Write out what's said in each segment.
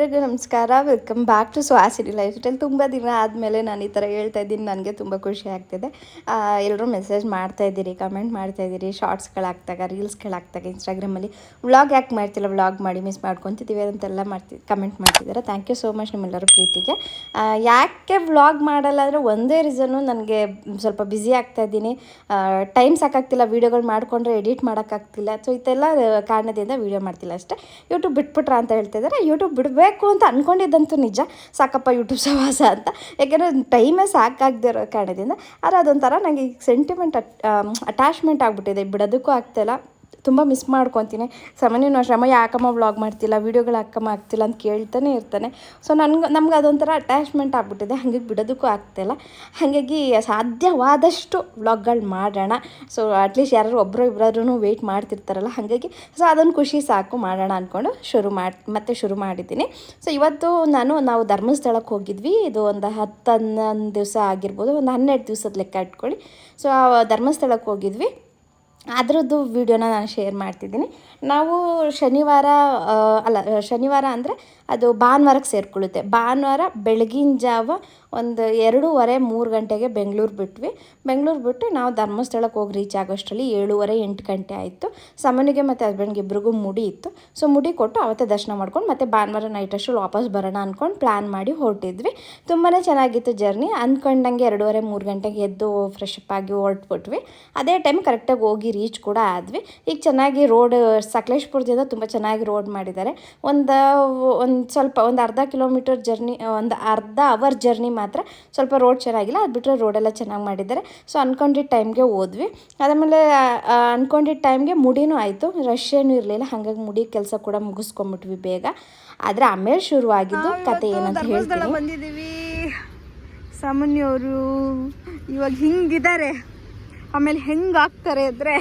ಎಲ್ರಿಗೂ ನಮಸ್ಕಾರ. Welcome back to Suhasini lifestyle ತುಂಬ ದಿನ ಆದಮೇಲೆ ನಾನು ಈ ಥರ ಹೇಳ್ತಾ ಇದ್ದೀನಿ. ನನಗೆ ತುಂಬ ಖುಷಿ ಆಗ್ತಿದೆ. ಎಲ್ಲರೂ ಮೆಸೇಜ್ ಮಾಡ್ತಾ ಇದ್ದೀರಿ ಕಮೆಂಟ್ ಮಾಡ್ತಾ ಇದ್ದೀರಿ ಶಾರ್ಟ್ಸ್ಗಳಾಗ್ತಾಗ ರೀಲ್ಸ್ಗಳಾಗ್ತಾಗ ಇನ್ಸ್ಟಾಗ್ರಾಮಲ್ಲಿ ವ್ಲಾಗ್ ಯಾಕೆ ಮಾಡ್ತಿಲ್ಲ? ವ್ಲಾಗ್ ಮಾಡಿ ಮಿಸ್ ಮಾಡ್ಕೊತಿದ್ದೀವಿ ಅಂತೆಲ್ಲ ಮಾಡ್ತಿ ಕಮೆಂಟ್ ಮಾಡ್ತಿದ್ದಾರೆ. ಥ್ಯಾಂಕ್ ಯು ಸೋ ಮಚ್ ನಿಮ್ಮೆಲ್ಲರ ಪ್ರೀತಿಗೆ. ಯಾಕೆ ವ್ಲಾಗ್ ಮಾಡಲ್ಲ ಅಂದರೆ ಒಂದೇ ರೀಸನ್ನು ನನಗೆ ಸ್ವಲ್ಪ ಬ್ಯುಸಿ ಆಗ್ತಾ ಇದ್ದೀನಿ. ಟೈಮ್ ಸಾಕಾಗ್ತಿಲ್ಲ. ವೀಡಿಯೋಗಳು ಮಾಡಿಕೊಂಡ್ರೆ ಎಡಿಟ್ ಮಾಡೋಕ್ಕಾಗ್ತಿಲ್ಲ ಸೊ ಇದೆಲ್ಲ ಕಾರಣದಿಂದ ವೀಡಿಯೋ ಮಾಡ್ತಿಲ್ಲ ಅಷ್ಟೇ. ಯೂಟ್ಯೂಬ್ ಬಿಟ್ಬಿಟ್ರ ಅಂತ ಹೇಳ್ತಿದ್ದಾರೆ ಯೂಟ್ಯೂಬ್ ಬಿಡಬೇಕು ಅಂತ ಅಂದ್ಕೊಂಡಿದ್ದಂತೂ ನಿಜ. ಸಾಕಪ್ಪ ಯೂಟ್ಯೂಬ್ ಸವಾಸ ಅಂತ. ಯಾಕೆಂದರೆ ಟೈಮೇ ಸಾಕಾಗದೇ ಇರೋ ಕಾರಣದಿಂದ. ಆದರೆ ಅದೊಂಥರ ನನಗೆ ಸೆಂಟಿಮೆಂಟ್ ಅಟ್ಯಾಚ್ಮೆಂಟ್ ಆಗಿಬಿಟ್ಟಿದೆ. ಬಿಡೋದಕ್ಕೂ ಆಗ್ತಾಯಿಲ್ಲ ತುಂಬ ಮಿಸ್ ಮಾಡ್ಕೊತೀನಿ. ಸಾಮಾನ್ಯ ಶ್ರಮ ಯಾಕಮ್ಮ ವ್ಲಾಗ್ ಮಾಡ್ತಿಲ್ಲ ವೀಡಿಯೋಗಳು ಹಾಕಮ್ಮ ಆಗ್ತಿಲ್ಲ ಅಂತ ಕೇಳ್ತಾನೆ ಇರ್ತಾನೆ. ಸೊ ನನಗೆ, ನಮ್ಗೆ ಅದೊಂಥರ ಅಟ್ಯಾಚ್ಮೆಂಟ್ ಆಗ್ಬಿಟ್ಟಿದೆ. ಹಾಗೆ ಬಿಡೋದಕ್ಕೂ ಆಗ್ತಾಯಿಲ್ಲ ಹಾಗಾಗಿ ಸಾಧ್ಯವಾದಷ್ಟು ವ್ಲಾಗ್ಗಳು ಮಾಡೋಣ. ಸೊ ಅಟ್ಲೀಸ್ಟ್ ಯಾರು ಒಬ್ಬರು ಇಬ್ಬರಾದ್ರೂ ವೆಯ್ಟ್ ಮಾಡ್ತಿರ್ತಾರಲ್ಲ, ಹಾಗಾಗಿ ಸೊ, ಅದೊಂದು ಖುಷಿ ಸಾಕು ಮಾಡೋಣ ಅಂದ್ಕೊಂಡು ಶುರು ಮಾಡಿ, ಮತ್ತೆ ಶುರು ಮಾಡಿದ್ದೀನಿ. ಸೊ ಇವತ್ತು ನಾನು, ನಾವು ಧರ್ಮಸ್ಥಳಕ್ಕೆ ಹೋಗಿದ್ವಿ. ಇದು ಒಂದು ಹತ್ತು ಹನ್ನೊಂದು ದಿವಸ ಆಗಿರ್ಬೋದು, ಒಂದು ಹನ್ನೆರಡು ದಿವಸದ ಲೆಕ್ಕ ಇಟ್ಕೊಳ್ಳಿ. ಸೊ ಧರ್ಮಸ್ಥಳಕ್ಕೆ ಹೋಗಿದ್ವಿ. ಅದರದ್ದು ವಿಡಿಯೋನ ನಾನು ಶೇರ್ ಮಾಡ್ತಿದ್ದೀನಿ. ನಾವು ಶನಿವಾರ ಅಲ್ಲ, ಶನಿವಾರ ಅಂದರೆ ಅದು ಭಾನುವಾರಕ್ಕೆ ಸೇರಿಕೊಳ್ಳುತ್ತೆ. ಭಾನುವಾರ ಬೆಳಗಿನ ಜಾವ ಒಂದು ಎರಡೂವರೆ, ಮೂರು ಗಂಟೆಗೆ ಬೆಂಗಳೂರು ಬಿಟ್ವಿ. ಬೆಂಗಳೂರು ಬಿಟ್ಟು ನಾವು ಧರ್ಮಸ್ಥಳಕ್ಕೆ ಹೋಗಿ ರೀಚ್ ಆಗೋಷ್ಟರಲ್ಲಿ ಏಳುವರೆ, ಎಂಟು ಗಂಟೆ ಆಯಿತು. ಸಮನಿಗೆ ಮತ್ತು ಹಸ್ಬೆಂಡ್ಗೆ ಇಬ್ರಿಗೂ ಮುಡಿ ಇತ್ತು. ಸೊ ಮುಡಿ ಕೊಟ್ಟು ಅವತ್ತೇ ದರ್ಶನ ಮಾಡ್ಕೊಂಡು ಮತ್ತೆ ಭಾನುವಾರ ನೈಟ್ ಅಷ್ಟರಲ್ಲಿ ವಾಪಸ್ ಬರೋಣ ಅಂದ್ಕೊಂಡು ಪ್ಲ್ಯಾನ್ ಮಾಡಿ ಹೊರಟಿದ್ವಿ. ತುಂಬಾ ಚೆನ್ನಾಗಿತ್ತು ಜರ್ನಿ ಅಂದ್ಕೊಂಡಂಗೆ ಎರಡೂವರೆ, ಮೂರು ಗಂಟೆಗೆ ಎದ್ದು ಫ್ರೆಶ್ ಅಪ್ ಆಗಿ ಹೊರಟ್ಬಿಟ್ವಿ. ಅದೇ ಟೈಮ್ ಕರೆಕ್ಟಾಗಿ ಹೋಗಿ ರೀಚ್ ಕೂಡ ಆದ್ವಿ. ಈಗ ಚೆನ್ನಾಗಿ ರೋಡ್ ಸಕಲೇಶ್ಪುರದಿಂದ ತುಂಬ ಚೆನ್ನಾಗಿ ರೋಡ್ ಮಾಡಿದ್ದಾರೆ. ಒಂದು ಒಂದು ಸ್ವಲ್ಪ ಒಂದು ಅರ್ಧ ಕಿಲೋಮೀಟರ್ ಜರ್ನಿ ಒಂದು ಅರ್ಧ ಅವರ್ ಜರ್ನಿ ಮಾತ್ರ ಸ್ವಲ್ಪ ರೋಡ್ ಚೆನ್ನಾಗಿಲ್ಲ. ಅದು ಬಿಟ್ಟರೆ ರೋಡೆಲ್ಲ ಚೆನ್ನಾಗಿ ಮಾಡಿದ್ದಾರೆ. ಸೊ ಅಂದ್ಕೊಂಡಿದ್ದ ಟೈಮ್ಗೆ ಹೋದ್ವಿ. ಅದಾದಮೇಲೆ ಅಂದ್ಕೊಂಡಿದ್ದ ಟೈಮ್ಗೆ ಮುಡಿನೂ ಆಯಿತು. ರಶ್ ಏನೂ ಇರಲಿಲ್ಲ. ಹಾಗಾಗಿ ಮುಡಿ ಕೆಲಸ ಕೂಡ ಮುಗಿಸ್ಕೊಂಬಿಟ್ವಿ ಬೇಗ. ಆದರೆ ಆಮೇಲೆ ಶುರುವಾಗಿದ್ದು ಕತೆ ಏನಂತ ಹೇಳ್ತೀನಿ ಬಂದಿದ್ದೀವಿ. ಸಾಮಾನ್ಯವರು ಇವಾಗ ಹಿಂಗಿದ್ದಾರೆ. ಆಮೇಲೆ ಹೆಂಗ್ ಹಾಕ್ತಾರೆ ಅಂದ್ರೆ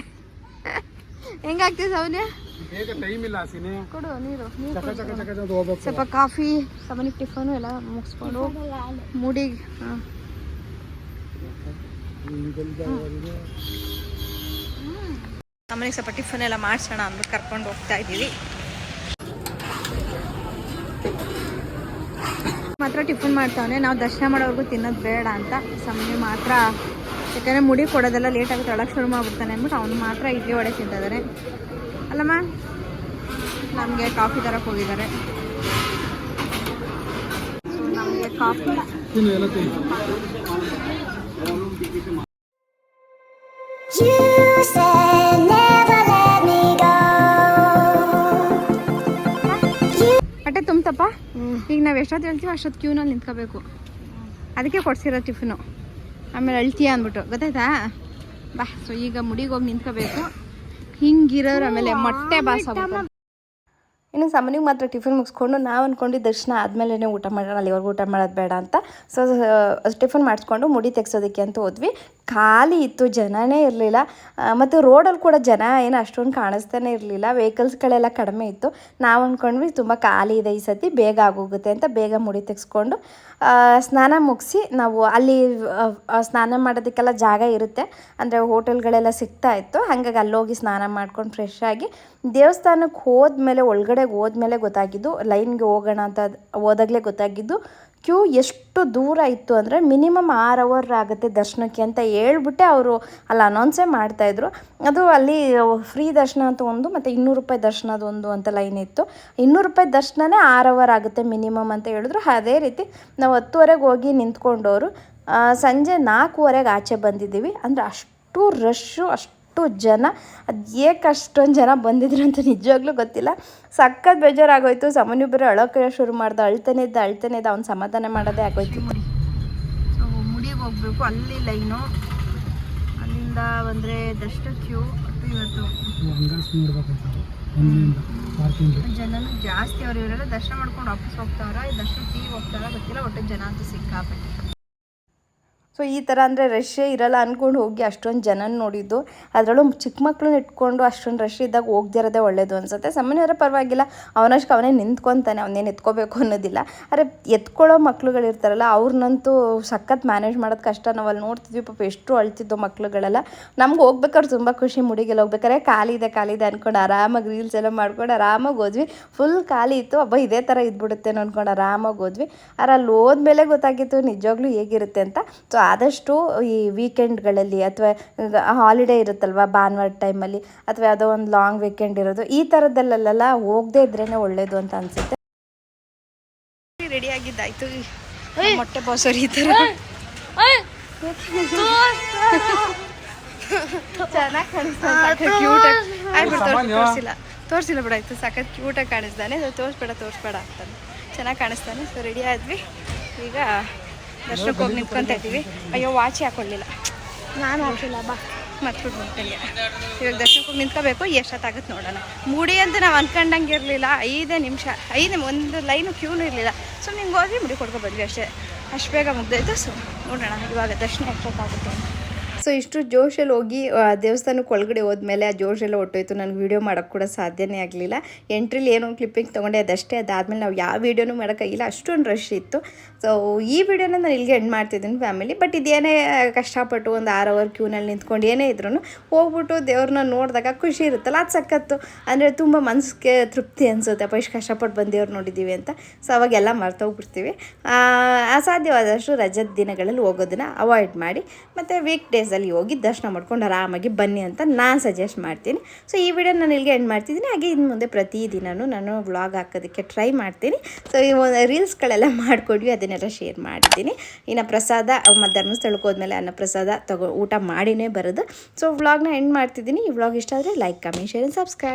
ಹೆಂಗಾಗ್ತಿದೆ ಸಿನಿ. ಕೊಡು ನೀರು ನೀರು ಚಕ ಚಕ ಚಕ ಅಂತ ಹೋಗ್ಬೇಕು. ಸ್ವಲ್ಪ ಕಾಫಿ ಸಾಮಾನ್ಯ ಟಿಫನು ಎಲ್ಲ ಮುಗಿಸ್ಕೊಂಡು ಮುಡಿ ಹಾಂ. ಸ್ವಲ್ಪ ಟಿಫನ್ ಎಲ್ಲ ಮಾಡಿಸೋಣ ಅಂದ್ಬಿಟ್ಟು ಕರ್ಕೊಂಡು ಹೋಗ್ತಾ ಇದ್ದೀವಿ. ಮಾತ್ರ ಟಿಫನ್ ಮಾಡ್ತಾವನೆ. ನಾವು ದರ್ಶನ ಮಾಡೋವರೆಗೂ ತಿನ್ನೋದು ಬೇಡ ಅಂತ. ಸಮಯ ಮಾತ್ರ ಯಾಕಂದರೆ ಮುಡಿ ಕೊಡೋದೆಲ್ಲ ಲೇಟಾಗಿ ತೊಳಕ್ಕೆ ಶುರು ಮಾಡ್ಬಿಡ್ತಾನೆ ಅಂದ್ಬಿಟ್ಟು ಅವನು ಮಾತ್ರ ಇಡ್ಲಿ ವಡೆ ತಿಂತಿದ್ದಾರೆ ಅಲ್ಲಮ್ಮ ನಮಗೆ ಕಾಫಿ ತರಕ್ಕೆ ಹೋಗಿದ್ದಾರೆ. ನಮಗೆ ಕಾಫಿ ತುಂಬತಪ್ಪ? ಈಗ ನಾವು ಎಷ್ಟೊತ್ತು ಹೇಳ್ತೀವಿ ಅಷ್ಟೊತ್ತು ಕ್ಯೂನಲ್ಲಿ ನಿಂತ್ಕೋಬೇಕು. ಅದಕ್ಕೆ ಕೊಡ್ಸಿರೋ ಟಿಫಿನು ಆಮೇಲೆ ಅಳ್ತೀಯ ಅಂದ್ಬಿಟ್ಟು. ಗೊತ್ತಾಯ್ತಾ? ಬಾ ಸೊ ಈಗ ಮುಡಿಗೆ ಹೋಗಿ ನಿಂತ್ಕೋಬೇಕು. ಹಿಂಗಿರೋರು ಆಮೇಲೆ ಮೊಟ್ಟೆ ಬಾಸ ಇನ್ನು ಸಾಮಾನ್ಯವಾಗಿ ಮಾತ್ರ ಟಿಫಿನ್ ಮುಗಿಸ್ಕೊಂಡು ನಾವು ಅಂದ್ಕೊಂಡು ದರ್ಶನ ಆದಮೇಲೆ ಊಟ ಮಾಡೋಣ, ಅಲ್ಲಿವರೆಗೂ ಊಟ ಮಾಡೋದು ಬೇಡ ಅಂತ. ಸೊ ಟಿಫಿನ್ ಮಾಡಿಸ್ಕೊಂಡು ಮುಡಿ ತೆಗ್ಸೋದಕ್ಕೆ ಅಂತ ಹೋದ್ವಿ. ಖಾಲಿ ಇತ್ತು, ಜನನೇ ಇರಲಿಲ್ಲ. ಮತ್ತು ರೋಡಲ್ಲಿ ಕೂಡ ಜನ ಏನು ಅಷ್ಟೊಂದು ಕಾಣಿಸ್ತಾನೆ ಇರಲಿಲ್ಲ. ವೆಹಿಕಲ್ಸ್ಗಳೆಲ್ಲ ಕಡಿಮೆ ಇತ್ತು. ನಾವು ಅಂದ್ಕೊಂಡ್ವಿ ತುಂಬ ಖಾಲಿ ಇದೆ ಈ ಸತಿ, ಬೇಗ ಆಗೋಗುತ್ತೆ ಅಂತ ಬೇಗ ಮುಡಿ ತೆಗೆಸ್ಕೊಂಡು ಸ್ನಾನ ಮುಗಿಸಿ ನಾವು ಅಲ್ಲಿ ಸ್ನಾನ ಮಾಡೋದಕ್ಕೆಲ್ಲ ಜಾಗ ಇರುತ್ತೆ. ಅಂದರೆ ಹೋಟೆಲ್ಗಳೆಲ್ಲ ಸಿಗ್ತಾ ಇತ್ತು. ಹಾಗಾಗಿ ಅಲ್ಲೋಗಿ ಸ್ನಾನ ಮಾಡ್ಕೊಂಡು ಫ್ರೆಶ್ ಆಗಿ ದೇವಸ್ಥಾನಕ್ಕೆ ಹೋದ್ಮೇಲೆ ಒಳಗಡೆ ಹೋದ್ಮೇಲೆ ಗೊತ್ತಾಗಿದ್ದು ಲೈನ್ಗೆ ಹೋಗೋಣ ಅಂತ ಹೋದಾಗಲೇ ಗೊತ್ತಾಗಿದ್ದು ಕ್ಯೂ ಎಷ್ಟು ದೂರ ಇತ್ತು ಅಂದರೆ ಮಿನಿಮಮ್ ಆರ್ ಅವರ್ ಆಗುತ್ತೆ ದರ್ಶನಕ್ಕೆ ಅಂತ ಹೇಳ್ಬಿಟ್ಟೆ ಅವರು ಅಲ್ಲಿ ಅನೌನ್ಸೇ ಮಾಡ್ತಾಯಿದ್ರು ಅದು ಅಲ್ಲಿ ಫ್ರೀ ದರ್ಶನ ಅಂತ ಒಂದು, ಮತ್ತು ಇನ್ನೂರು ರೂಪಾಯಿ ದರ್ಶನದ ಒಂದು ಅಂತ ಲೈನ್ ಇತ್ತು. ಇನ್ನೂರು ರೂಪಾಯಿ ದರ್ಶನನೇ ಆರ್ ಅವರ್ ಆಗುತ್ತೆ ಮಿನಿಮಮ್ ಅಂತ ಹೇಳಿದ್ರು. ಅದೇ ರೀತಿ ನಾವು ಹತ್ತುವರೆಗೆ ಹೋಗಿ ನಿಂತ್ಕೊಂಡವರು ಸಂಜೆ ನಾಲ್ಕೂವರೆಗೆ ಆಚೆ ಬಂದಿದ್ದೀವಿ. ಅಂದರೆ ಅಷ್ಟು ರಶ್ಶು ಅಷ್ಟು ಜನ ಅದು ಏಕೆ ಅಷ್ಟೊಂದು ಜನ ಬಂದಿದ್ರು ಅಂತ ನಿಜವಾಗ್ಲೂ ಗೊತ್ತಿಲ್ಲ. ಸಖತ್ ಬೇಜಾರಾಗೋಯ್ತು. ಸಾಮಾನ್ಯ ಬೇರೆ ಅಳೋಕೆ ಶುರು ಮಾಡ್ದೆ ಅಳ್ತಾನೆ ಇದ್ದ ಅಳ್ತಾನೆ ಇದ್ದ ಅವ್ನು ಸಮಾಧಾನ ಮಾಡೋದೇ ಆಗೋಯ್ತು. ಮುಡಿ. ಸೊ ಮುಡಿಗೆ ಹೋಗ್ಬೇಕು. ಅಲ್ಲಿ ಲೈನು. ಅಲ್ಲಿಂದ ಬಂದರೆ ದಷ್ಟು ಕ್ಯೂ. ಇವತ್ತು ಜನನೂ ಜಾಸ್ತಿ ಅವ್ರು ಇವರೆಲ್ಲ ದರ್ಶನ ಮಾಡ್ಕೊಂಡು ವಾಪಸ್ ಹೋಗ್ತಾರ? ದರ್ಶನ ಟೀ ಹೋಗ್ತಾರ? ಗೊತ್ತಿಲ್ಲ ಒಟ್ಟು ಜನ ಅಂತೂ ಸಿಕ್ಕಾಪಟ್ಟೆ. ಸೊ ಈ ಥರ ಅಂದರೆ ರಶ್ಶೇ ಇರಲ್ಲ ಅಂದ್ಕೊಂಡು ಹೋಗಿ ಅಷ್ಟೊಂದು ಜನ ನೋಡಿದ್ದು. ಅದರಲ್ಲೂ ಚಿಕ್ಕ ಮಕ್ಕಳನ್ನ ಇಟ್ಕೊಂಡು ಅಷ್ಟೊಂದು ರಶ್ ಇದ್ದಾಗ ಹೋಗ್ದಿರೋದೇ ಒಳ್ಳೇದು ಅನ್ಸುತ್ತೆ. ಸಾಮಾನ್ಯರ ಪರವಾಗಿಲ್ಲ. ಅವನಷ್ಟು ಅವನೇ ನಿಂತ್ಕೊತಾನೆ. ಅವನೇನು ಎತ್ಕೋಬೇಕು ಅನ್ನೋದಿಲ್ಲ. ಆದರೆ ಎತ್ಕೊಳ್ಳೋ ಮಕ್ಳುಗಳಿರ್ತಾರಲ್ಲ ಅವ್ರನ್ನಂತೂ ಸಖತ್ ಮ್ಯಾನೇಜ್ ಮಾಡೋದು ಕಷ್ಟ. ನಾವು ಅಲ್ಲಿ ನೋಡ್ತಿದ್ವಿ ಪಾಪ ಎಷ್ಟು ಅಳ್ತಿದ್ದು ಮಕ್ಳುಗಳೆಲ್ಲ. ನಮ್ಗೆ ಹೋಗ್ಬೇಕಾದ್ರೆ ತುಂಬ ಖುಷಿ ಮುಡಿಗೆಲ್ಲ ಹೋಗ್ಬೇಕಾದ್ರೆ ಖಾಲಿ ಇದೆ ಅಂದ್ಕೊಂಡು ಆರಾಮಾಗಿ ರೀಲ್ಸ್ ಎಲ್ಲ ಮಾಡ್ಕೊಂಡು ಆರಾಮಾಗಿ ಹೋದ್ವಿ. ಫುಲ್ ಖಾಲಿ ಇತ್ತು. ಅಬ್ಬ, ಇದೇ ಥರ ಇದ್ಬಿಡುತ್ತೆ ಅಂದ್ಕೊಂಡು ಆರಾಮಾಗಿ ಹೋದ್ವಿ. ಆದ್ರೆ ಅಲ್ಲಿ ಹೋದ್ಮೇಲೆ ಗೊತ್ತಾಗಿತ್ತು, ನಿಜವಾಗ್ಲೂ ಹೇಗಿರುತ್ತೆ ಅಂತ. ಸೊ ಆದಷ್ಟು ಈ ವೀಕೆಂಡ್ಗಳಲ್ಲಿ ಅಥವಾ ಹಾಲಿಡೇ ಇರುತ್ತಲ್ವ ಭಾನುವಾರ ಟೈಮಲ್ಲಿ ಅಥವಾ ಯಾವುದೋ ಒಂದು ಲಾಂಗ್ ವೀಕೆಂಡ್ ಇರೋದು ಈ ಥರದಲ್ಲೆಲ್ಲ ಹೋಗದೇ ಇದ್ರೇ ಒಳ್ಳೇದು ಅಂತ ಅನಿಸುತ್ತೆ. ರೆಡಿ ಆಗಿದ್ದಾಯ್ತು ಮೊಟ್ಟೆ ಬಾಸೋರಿ ಈ ಥರ. ಚೆನ್ನಾಗಿ ಕಾಣಿಸ್ತಾನೆ ತೋರಿಸಿಲ್ಲ. ತೋರಿಸಿಲ್ಲ ಬಿಡ ಆಯ್ತು. ಸಖತ್ ಕ್ಯೂಟಾಗಿ ಕಾಣಿಸ್ತಾನೆ ಸೊ ತೋರಿಸ್ಬೇಡ ತೋರಿಸ್ಬೇಡ ಅಂತಾನೆ ಚೆನ್ನಾಗಿ ಕಾಣಿಸ್ತಾನೆ. ಸೊ ರೆಡಿ ಆದ್ವಿ. ಈಗ ದರ್ಶನಕ್ಕೆ ಹೋಗಿ ನಿಂತ್ಕೊಂತ ಇದ್ದೀವಿ. ಅಯ್ಯೋ ವಾಚ್ ಹಾಕೊಳ್ಳಿಲ್ಲ ನಾನು ಹಾಕಿಲ್ಲ ಬಾ. ಮತ್ಬಿಟ್ಟು ನಿಂತಂಗೆ ಇವಾಗ ದರ್ಶನಕ್ಕೆ ಹೋಗಿ ನಿಂತ್ಕೋಬೇಕು ಎಷ್ಟೊತ್ತಾಗುತ್ತೆ ನೋಡೋಣ. ಮುಡಿ ಅಂತ ನಾವು ಅನ್ಕೊಂಡಂಗೆ ಇರಲಿಲ್ಲ. ಐದೇ ನಿಮಿಷ ಐದು ಒಂದು ಲೈನು ಕ್ಯೂನು ಇರಲಿಲ್ಲ. ಸೊ ನಿಮ್ಗೆ ಹೋಗಿ ಮುಡಿ ಕೊಡ್ಕೊ ಬಂದ್ವಿ ಅಷ್ಟೇ. ಅಷ್ಟು ಬೇಗ ಮುಗ್ದಾಯ್ತು. ಸೊ ನೋಡೋಣ ಇವಾಗ ದರ್ಶನ ಎಷ್ಟೊತ್ತಾಗುತ್ತೆ. ಸೊ ಇಷ್ಟು ಜೋಶಲ್ಲಿ ಹೋಗಿ ದೇವಸ್ಥಾನಕ್ಕೆ ಒಳಗಡೆ ಹೋದ್ಮೇಲೆ ಆ ಜೋಶೆಲ್ಲ ಹೊಟ್ಟೋಯ್ತು. ನನಗೆ ವೀಡಿಯೋ ಮಾಡೋಕ್ಕೆ ಕೂಡ ಸಾಧ್ಯನೇ ಆಗಲಿಲ್ಲ. ಎಂಟ್ರಿಲಿ ಏನೋ ಕ್ಲಿಪ್ಪಿಂಗ್ ತೊಗೊಂಡೆ ಅದಷ್ಟೇ. ಅದಾದಮೇಲೆ ನಾವು ಯಾವ ವೀಡಿಯೋನೂ ಮಾಡೋಕ್ಕಾಗಿಲ್ಲ ಅಷ್ಟೊಂದು ರಶ್ ಇತ್ತು. ಸೊ ಈ ವಿಡಿಯೋನ ನಾನು ಇಲ್ಲಿಗೆ ಎಂಡ್ ಮಾಡ್ತಿದ್ದೀನಿ ಫ್ಯಾಮಿಲಿ ಬಟ್ ಇದೇನೇ ಕಷ್ಟಪಟ್ಟು ಒಂದು ಆರ್ ಅವರ್ ಕ್ಯೂನಲ್ಲಿ ನಿಂತ್ಕೊಂಡು ಏನೇ ಇದ್ರೂ ಹೋಗ್ಬಿಟ್ಟು ದೇವ್ರನ್ನ ನೋಡಿದಾಗ ಖುಷಿ ಇರುತ್ತಲ್ಲ? ಅದು ಸಖತ್ತು. ಅಂದರೆ ತುಂಬ ಮನಸ್ಸಿಗೆ ತೃಪ್ತಿ ಅನಿಸುತ್ತೆ. ಅಪ್ಪ, ಇಷ್ಟು ಕಷ್ಟಪಟ್ಟು ಬಂದು ದೇವ್ರು ನೋಡಿದ್ದೀವಿ ಅಂತ. ಸೊ ಅವಾಗೆಲ್ಲ ಮರ್ತೋಗ್ಬಿಡ್ತೀವಿ ಅಸಾಧ್ಯವಾದಷ್ಟು ರಜದ ದಿನಗಳಲ್ಲಿ ಹೋಗೋದನ್ನ ಅವಾಯ್ಡ್ ಮಾಡಿ, ಮತ್ತು ವೀಕ್ ಡೇಸಲ್ಲಿ ಹೋಗಿ ದರ್ಶನ ಮಾಡ್ಕೊಂಡು ಆರಾಮಾಗಿ ಬನ್ನಿ ಅಂತ ನಾನು ಸಜೆಸ್ಟ್ ಮಾಡ್ತೀನಿ. ಸೊ ಈ ವಿಡಿಯೋ ನಾನು ಇಲ್ಲಿಗೆ ಎಂಡ್ ಮಾಡ್ತಿದ್ದೀನಿ. ಹಾಗೆ ಇನ್ನು ಮುಂದೆ ಪ್ರತಿದಿನವೂ ನಾನು ವ್ಲಾಗ್ ಹಾಕೋದಕ್ಕೆ ಟ್ರೈ ಮಾಡ್ತೀನಿ. ಸೊ ಈ ಒಂದು ರೀಲ್ಸ್ಗಳೆಲ್ಲ ಮಾಡಿಕೊಡ್ವಿ ಅದನ್ನೆಲ್ಲ ಶೇರ್ ಮಾಡಿದ್ದೀನಿ. ಇನ್ನು ಪ್ರಸಾದ ಮತ್ತು ಧರ್ಮಸ್ಥಳಕ್ಕೆ ಹೋದ್ಮೇಲೆ ಅನ್ನ ಪ್ರಸಾದ ತಗೋ, ಊಟ ಮಾಡಿನೇ ಬರೋದು. ಸೊ ವ್ಲಾಗ್ನ ಎಂಡ್ ಮಾಡ್ತಿದ್ದೀನಿ. ಈ ವ್ಲಾಗ್ ಇಷ್ಟ ಆದರೆ ಲೈಕ್ ಕಮೆಂಟ್ ಶೇರ್ ಸಬ್ಸ್ಕ್ರೈಬ್